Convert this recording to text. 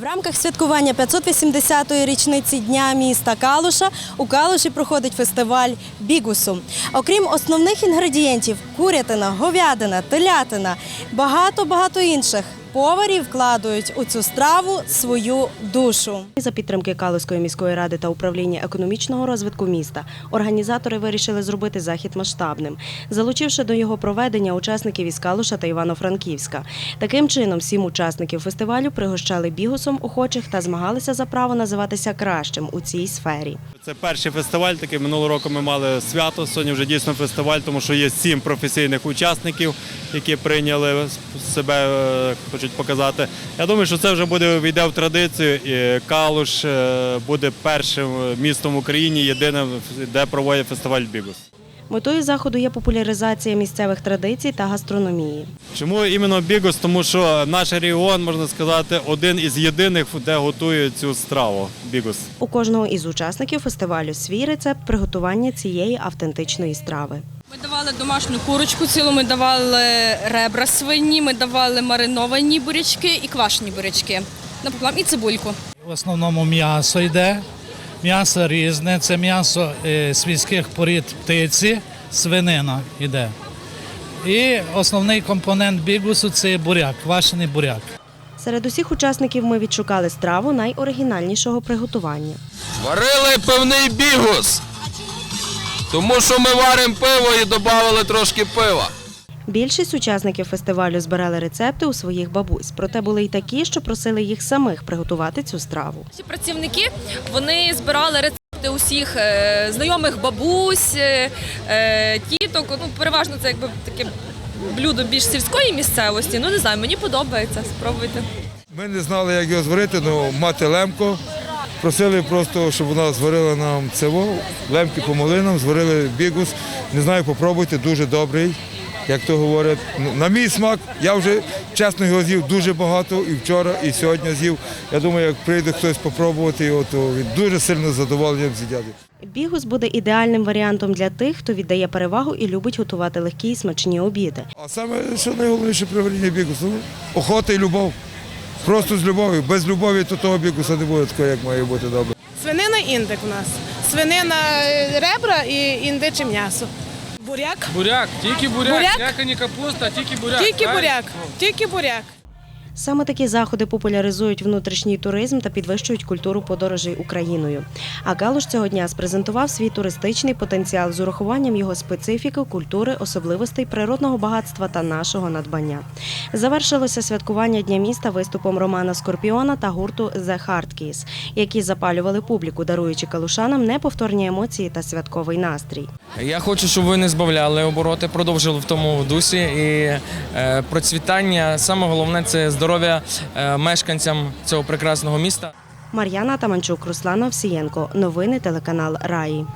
В рамках святкування 580-ї річниці Дня міста Калуша у Калуші проходить фестиваль бігусу. Окрім основних інгредієнтів курятина, говядина, телятина, багато-багато інших. Поварі вкладають у цю страву свою душу. За підтримки Калуської міської ради та управління економічного розвитку міста організатори вирішили зробити захід масштабним, залучивши до його проведення учасників із Калуша та Івано-Франківська. Таким чином, сім учасників фестивалю пригощали бігусом охочих та змагалися за право називатися кращим у цій сфері. Це перший фестиваль. Такий минулого року ми мали свято. Сьогодні вже дійсно фестиваль, тому що є сім професійних учасників, які прийняли себе, е, хочуть показати. Я думаю, що це вже буде війде в традицію. І Калуш е, буде першим містом в Україні, єдиним, де проводять фестиваль Бігус. Метою заходу є популяризація місцевих традицій та гастрономії. Чому іменно Бігус? Тому що наш регіон, можна сказати, один із єдиних, де готують цю страву Бігус. У кожного із учасників фестивалю свій рецепт приготування цієї автентичної страви. Ми давали домашню курочку цілу, ми давали ребра свині, ми давали мариновані бурячки і квашені бурячки. Напополам і цибульку. В основному м'ясо йде. М'ясо різне, це м'ясо е, свійських порід птиці, свинина йде. І основний компонент бігусу це буряк, квашений буряк. Серед усіх учасників ми відшукали страву найоригінальнішого приготування. Варили пивний бігус. Тому що ми варимо пиво і додали трошки пива. Більшість учасників фестивалю збирали рецепти у своїх бабусь, проте були й такі, що просили їх самих приготувати цю страву. Всі працівники вони збирали рецепти усіх е, знайомих бабусь, е, е, тіток. Ну, переважно це якби таке блюдо більш сільської місцевості. Ну не знаю, мені подобається. Спробуйте. Ми не знали, як його зварити, але мати Лемко. Просили просто, щоб вона зварила нам цево. Лемки помогли нам, зварили бігус. Не знаю, попробуйте, дуже добрий, як то говорять. Ну, На мій смак, я вже чесно його з'їв дуже багато і вчора, і сьогодні з'їв. Я думаю, як прийде хтось попробувати його, то він дуже сильно з задоволенням з'їдять. Бігус буде ідеальним варіантом для тих, хто віддає перевагу і любить готувати легкі і смачні обіди. А саме, що найголовніше при варінні бігусу, охота і любов. Просто з любов'ю. Без любові то того бікуса не буде такого, як має бути добре. Свинина індик у нас. Свинина е, ребра і індиче м'ясо. Буряк. Буряк, тільки буряк, Буряк? яка не капуста, тільки буряк. Тільки буряк. Тільки буряк. Саме такі заходи популяризують внутрішній туризм та підвищують культуру подорожей Україною. А Калуш цього дня спрезентував свій туристичний потенціал з урахуванням його специфіки, культури, особливостей природного багатства та нашого надбання. Завершилося святкування Дня міста виступом Романа Скорпіона та гурту The Hard Keys, які запалювали публіку, даруючи калушанам неповторні емоції та святковий настрій. Я хочу, щоб ви не збавляли обороти, продовжили в тому дусі. І е, процвітання саме головне це здоров'я е, мешканцям цього прекрасного міста. Мар'яна Таманчук, Руслан Овсієнко. Новини телеканал Раї.